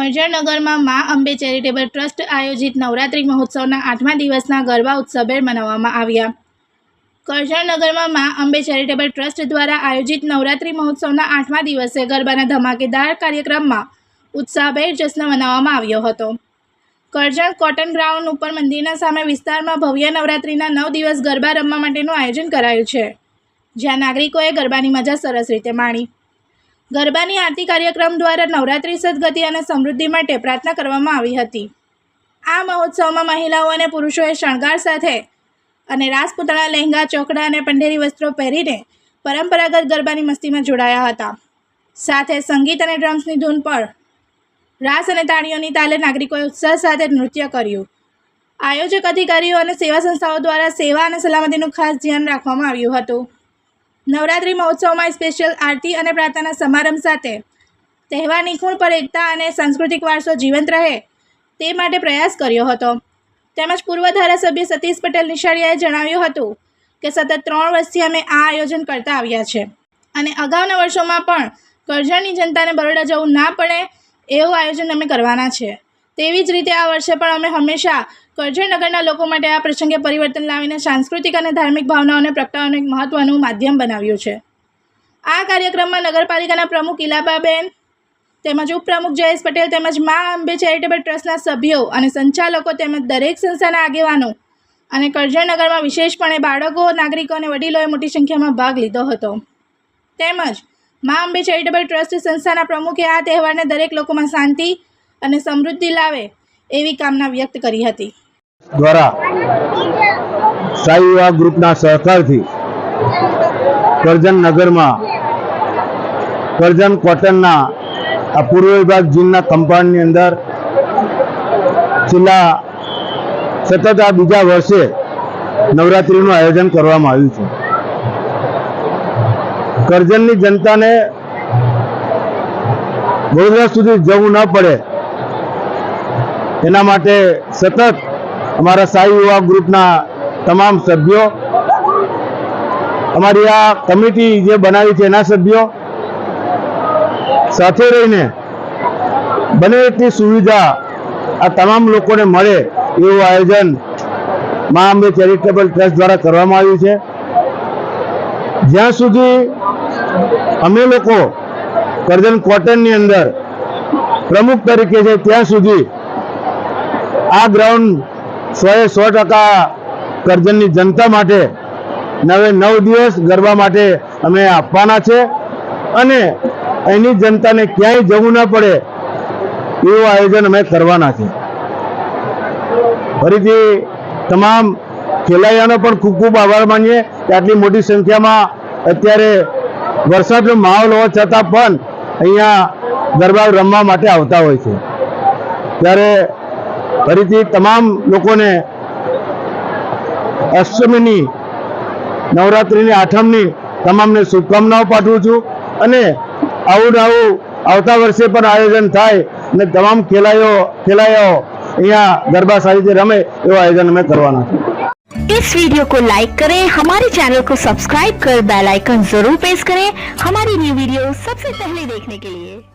કરજણનગરમાં મા Ambe charitable trust આયોજિત નવરાત્રિ મહોત્સવના આઠમા દિવસના ગરબા ઉત્સવે મનાવવામાં આવ્યા. કરજણનગરમાં મા અંબે ચેરિટેબલ ટ્રસ્ટ દ્વારા આયોજિત નવરાત્રિ મહોત્સવના આઠમા દિવસે ગરબાના ધમાકેદાર કાર્યક્રમમાં ઉત્સાહભેર જશ્ન મનાવવામાં આવ્યો હતો. કરજણ કોટન ગ્રાઉન્ડ ઉપર મંદિરના સામે વિસ્તારમાં ભવ્ય નવરાત્રિના નવ દિવસ ગરબા રમવા માટેનું આયોજન કરાયું છે. જ્યાં નાગરિકોએ ગરબાની મજા સરસ રીતે માણી. ગરબાની આરતી કાર્યક્રમ દ્વારા નવરાત્રિ સદગતિ અને સમૃદ્ધિ માટે પ્રાર્થના કરવામાં આવી હતી. આ મહોત્સવમાં મહિલાઓ અને પુરુષોએ શણગાર સાથે અને રાજપૂતાણા લહેંગા, ચોકડા અને પંઢેરી વસ્ત્રો પહેરીને પરંપરાગત ગરબાની મસ્તીમાં જોડાયા હતા. સાથે સંગીત અને ડ્રમ્સની ધૂન પર રાસ અને તાળીઓની તાલે નાગરિકોએ ઉત્સાહ સાથે નૃત્ય કર્યું. આયોજક અધિકારીઓ અને સેવા સંસ્થાઓ દ્વારા સેવા અને સલામતીનું ખાસ ધ્યાન રાખવામાં આવ્યું હતું. નવરાત્રિ મહોત્સવમાં સ્પેશિયલ આરતી અને પ્રાર્થના સમારંભ સાથે તહેવાર નિખુણ પર એકતા અને સાંસ્કૃતિક વારસો જીવંત રહે તે માટે પ્રયાસ કર્યો હતો. તેમજ પૂર્વ ધારાસભ્ય સતીશ પટેલ નિશાળિયાએ જણાવ્યું હતું કે સતત ત્રણ વર્ષથી અમે આ આયોજન કરતા આવ્યા છે. અને અગાઉના વર્ષોમાં પણ કરજણની જનતાને બરોડા જવું ના પડે એવું આયોજન અમે કરવાના છે. તેવી જ રીતે આ વર્ષે પણ અમે હંમેશા કરજણ નગરના લોકો માટે આ પ્રસંગે પરિવર્તન લાવીને સાંસ્કૃતિક અને ધાર્મિક ભાવનાઓને પ્રગટાવવાનું એક મહત્ત્વનું માધ્યમ બનાવ્યું છે. આ કાર્યક્રમમાં નગરપાલિકાના પ્રમુખ ઇલાબાબેન તેમજ ઉપપ્રમુખ જયેશ પટેલ તેમજ મા અંબે ચેરિટેબલ ટ્રસ્ટના સભ્યો અને સંચાલકો તેમજ દરેક સંસ્થાના આગેવાનો અને કરજણનગરમાં વિશેષપણે બાળકો, નાગરિકો અને વડીલોએ મોટી સંખ્યામાં ભાગ લીધો હતો. તેમજ મા અંબે ચેરિટેબલ ટ્રસ્ટ સંસ્થાના પ્રમુખે આ તહેવારને દરેક લોકોમાં શાંતિ અને સમૃદ્ધિ લાવે એવી કામના વ્યક્ત કરી હતી. દ્વારા સાઈ યુવા ગ્રુપના સહકારથી કરજણ નગરમાં, કરજણ કોટનના આ પૂર્વ વિભાગ જીનના કમ્પાઉન્ડની અંદર છેલ્લા સતત આ બીજા વર્ષે નવરાત્રિનું આયોજન કરવામાં આવ્યું છે. કરજણની જનતાને વડોદરા સુધી જવું ન પડે એના માટે સતત અમારા સાઈ યુવા ગ્રુપના તમામ સભ્યો, અમારી આ કમિટી જે બનાવી છે એના સભ્યો, સાથે રહીને બને એટલી સુવિધા આ તમામ લોકોને મળે એવું આયોજન મા અંબે ચેરિટેબલ ટ્રસ્ટ દ્વારા કરવામાં આવ્યું છે. જ્યાં સુધી અમે લોકો કરજણ કોટનની અંદર પ્રમુખ તરીકે છે, ત્યાં સુધી આ ગ્રાઉન્ડ સોએ સો ટકા કરજણની જનતા માટે નવે નવ દિવસ ગરબા માટે અમે આપવાના છે. અને અહીંની જનતાને ક્યાંય જવું ન પડે એવું આયોજન અમે કરવાના છે. ફરીથી તમામ ખેલૈયાનો પણ ખૂબ ખૂબ આભાર માનીએ કે આટલી મોટી સંખ્યામાં અત્યારે વરસાદનો માહોલ હોવા છતાં પણ અહીંયા ગરબા રમવા માટે આવતા હોય છે. ત્યારે ફરીથી તમામ લોકોને અષ્ટમીની નવરાત્રિની આઠમની તમામને શુભકામનાઓ પાઠવું છું અને આવું ને આવું આવતા વર્ષે પણ આયોજન થાય અને તમામ ખેલાઈઓ ખેલાઈઓ અહીંયા ગરબા સારી રીતે રમે એવું આયોજન અમે કરવાના છે इस वीडियो को लाइक करें हमारे चैनल को सब्सक्राइब कर बेल आइकन जरूर प्रेस करें हमारी न्यू वीडियो सबसे पहले देखने के लिए